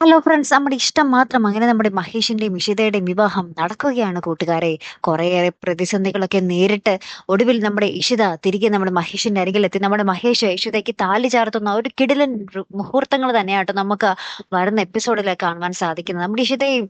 Hello friends നമ്മുടെ ഇഷ്ടം മാത്രം അങ്ങനെ നമ്മുടെ മഹേഷിന്റെയും ഇഷിതയുടെയും വിവാഹം നടക്കുകയാണ് കൂട്ടുകാരെ. കുറേയേറെ പ്രതിസന്ധികളൊക്കെ നേരിട്ട് ഒടുവിൽ നമ്മുടെ ഇഷിത തിരികെ നമ്മുടെ മഹേഷിന്റെ അരികിലെത്തി. നമ്മുടെ മഹേഷ് ഇഷിതയ്ക്ക് താലി ചാർത്തുന്ന ഒരു കിടിലൻ മുഹൂർത്തങ്ങൾ തന്നെയാട്ടോ നമുക്ക് വരുന്ന എപ്പിസോഡിൽ കാണുവാൻ സാധിക്കുന്നത്. നമ്മുടെ ഇഷിതയും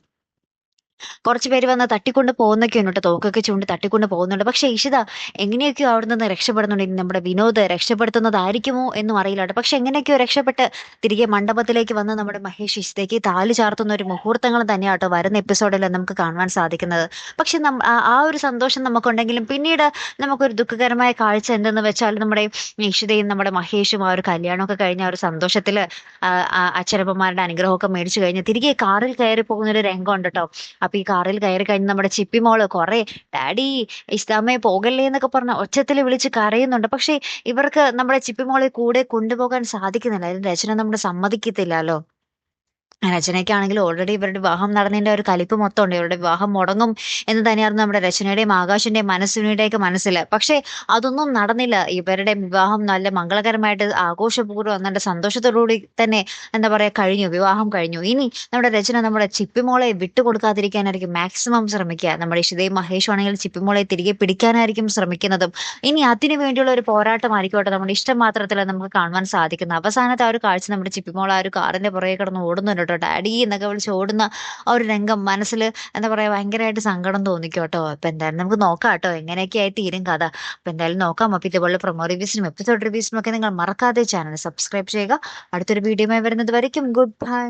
കുറച്ച് പേര് വന്ന് തട്ടിക്കൊണ്ട് പോകുന്നൊക്കെ ഉണ്ട് കേട്ടോ. തോക്കൊക്കെ ചൂണ്ടി തട്ടിക്കൊണ്ട് പോകുന്നുണ്ട്. പക്ഷെ ഇഷിത എങ്ങനെയൊക്കെയോ അവിടെ നിന്ന് രക്ഷപ്പെടുന്നുണ്ട്. ഇനി നമ്മുടെ വിനോദ് രക്ഷപ്പെടുത്തുന്നതായിരിക്കുമോ എന്നും അറിയില്ല കേട്ടോ. പക്ഷെ എങ്ങനെയൊക്കെയോ രക്ഷപ്പെട്ട് തിരികെ മണ്ഡപത്തിലേക്ക് വന്ന് നമ്മുടെ മഹേഷ് ഇഷിതയ്ക്ക് താലി ചാർത്തുന്ന ഒരു മുഹൂർത്തങ്ങൾ തന്നെയാട്ടോ വരുന്ന എപ്പിസോഡിൽ നമുക്ക് കാണുവാൻ സാധിക്കുന്നത്. പക്ഷെ ആ ഒരു സന്തോഷം നമുക്കുണ്ടെങ്കിലും പിന്നീട് നമുക്കൊരു ദുഃഖകരമായ കാഴ്ച എന്തെന്ന് വെച്ചാൽ നമ്മുടെ ഇഷിതയും നമ്മുടെ മഹേഷും ആ ഒരു കല്യാണമൊക്കെ കഴിഞ്ഞ ആ ഒരു സന്തോഷത്തിൽ അച്ഛനപ്പന്മാരുടെ അനുഗ്രഹമൊക്കെ മേടിച്ചു കഴിഞ്ഞ് തിരികെ കാറിൽ കയറി പോകുന്ന ഒരു രംഗം ഉണ്ട് കേട്ടോ. അപ്പൊ ഈ കാറിൽ കയറി കഴിഞ്ഞ് നമ്മുടെ ചിപ്പി മോൾ കുറെ ഡാഡി ഇസ്താമയെ പോകല്ലേ എന്നൊക്കെ പറഞ്ഞ ഒച്ചത്തിൽ വിളിച്ച് കരയുന്നുണ്ട്. പക്ഷെ ഇവർക്ക് നമ്മുടെ ചിപ്പി മോളെ കൂടെ കൊണ്ടുപോകാൻ സാധിക്കുന്നില്ല. അതിന് രചന നമ്മുടെ സമ്മതിക്കത്തില്ലല്ലോ. രചനയ്ക്കാണെങ്കിൽ ഓൾറെഡി ഇവരുടെ വിവാഹം നടന്നതിന്റെ ഒരു കലിപ്പ് മൊത്തം ഉണ്ട് ഇവരുടെ വിവാഹം മുടങ്ങും എന്ന് തന്നെയായിരുന്നു നമ്മുടെ രചനയുടെയും ആകാശിന്റെയും മനസ്സിനുടെയൊക്കെ മനസ്സിൽ പക്ഷേ അതൊന്നും നടന്നില്ല. ഇവരുടെ വിവാഹം നല്ല മംഗളകരമായിട്ട് ആഘോഷപൂർവം നല്ല സന്തോഷത്തോടുകൂടി തന്നെ എന്താ പറയാ കഴിഞ്ഞു. വിവാഹം കഴിഞ്ഞു. ഇനി നമ്മുടെ രചന നമ്മുടെ ചിപ്പിമോളെ വിട്ടുകൊടുക്കാതിരിക്കാനായിരിക്കും മാക്സിമം ശ്രമിക്കുക. നമ്മുടെ ഇഷിതയും മഹേഷും ആണെങ്കിൽ ചിപ്പിമോളെ തിരികെ പിടിക്കാനായിരിക്കും ശ്രമിക്കുന്നതും. ഇനി അതിനു വേണ്ടിയുള്ള ഒരു പോരാട്ടമായിരിക്കോട്ടെ നമ്മുടെ ഇഷ്ടം മാത്രത്തിൽ നമുക്ക് കാണുവാൻ സാധിക്കുന്നത്. അവസാനത്തെ ആ ഒരു കാഴ്ച നമ്മുടെ ചിപ്പിമോൾ ആ ഒരു കാറിന്റെ പുറകെ കിടന്ന് ഓടുന്നുണ്ട്. കേട്ടോ. ഡാഡി എന്നൊക്കെ വിളിച്ച് ഓടുന്ന ആ ഒരു രംഗം മനസ്സിൽ എന്താ പറയാ ഭയങ്കരമായിട്ട് സങ്കടം തോന്നിക്കും കേട്ടോ. അപ്പൊ എന്തായാലും നമുക്ക് നോക്കാം കേട്ടോ. എങ്ങനെയൊക്കെ ആയി തീരും കഥ. അപ്പൊ എന്തായാലും നോക്കാം. അപ്പൊ ഇതുപോലെ പ്രൊമോ റിവ്യൂസിനും എപ്പിസോഡ് റിവ്യൂസിനും ഒക്കെ നിങ്ങൾ മറക്കാതെ ചാനൽ സബ്സ്ക്രൈബ് ചെയ്യുക. അടുത്തൊരു വീഡിയോയുമായി വരുന്നത് വരയ്ക്കും. Good bye